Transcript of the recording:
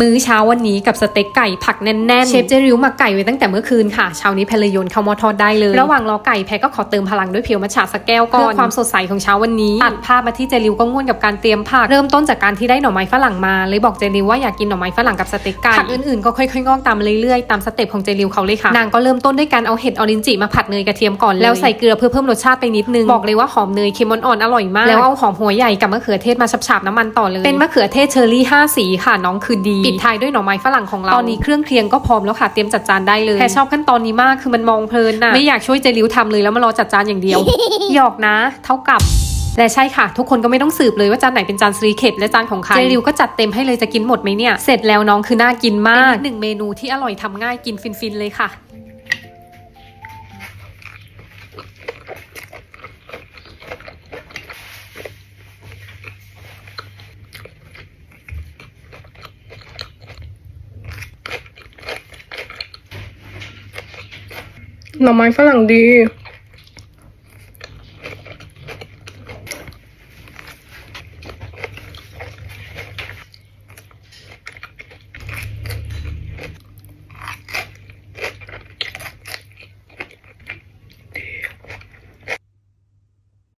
มื้อเช้าวันนี้กับสเต็กไก่ผักแน่นๆ เชฟเจริวหมักไก่ไว้ตั้งแต่เมื่อคืนค่ะเช้านี้แพลเลยโยนเข้าหม้อทอดได้เลย ระหว่างรอไก่แพรก็ขอเติมพลังด้วยเพียวมัทฉะสักแก้วก่อนเพื่อความสดใสของเช้าวันนี้ตัดภาพมาที่เจริวก็ง่วนกับการเตรียมผักเริ่มต้นจากการที่ได้หน่อไม้ฝรั่งมาเลยบอกเจริวว่าอยากกินหน่อไม้ฝรั่งกับสเต็กไก่ผักอื่นๆก็ค่อยๆงอกตามมาเรื่อยๆตามสเต็ปของเจริวเขาเลยค่ะนางก็เริ่มต้นด้วยการเอาเห็ดออรินจิมาผัดเนยกระเทียมก่อนเลยแล้วใส่เกลือเพื่อเพิ่มรสชาติไปนิดนึงบอกเลยว่าหอมเนยเค็มอ่อนๆอร่อยมากแล้วเอาหอมหัวใหญ่กับมะเขือเทศมาฉาบๆน้ำมันต่อเลยเป็นมะเขือเทศเชอร์รี่ห้าสีค่ะน้องคือดีปิดท้ายด้วยหน่อไม้ฝรั่งของเราตอนนี้เครื่องเคียงก็พร้อมแล้วค่ะเตรียมจัดจานได้เลยแค่ชอบขั้นตอนนี้มากคือมันมองเพลินน่ะไม่อยากช่วยเจริวทำเลยแล้วมารอจัดจานอย่างเดียวหยอกนะ เท่ากับและใช่ค่ะ ทุกคนก็ไม่ต้องสืบเลยว่าจานไหนเป็นจานซีเคทและจานของใครเจริวก็จัดเต็มให้เลยจะกินหมดไหมเนี่ย เสร็จแล้วน้องคือน่ากินมากเป็นอีกหนึ่งเมนูที่อร่อยทำง่ายกินฟินๆเลยค่ะ หน่อไม้ฝรั่งดี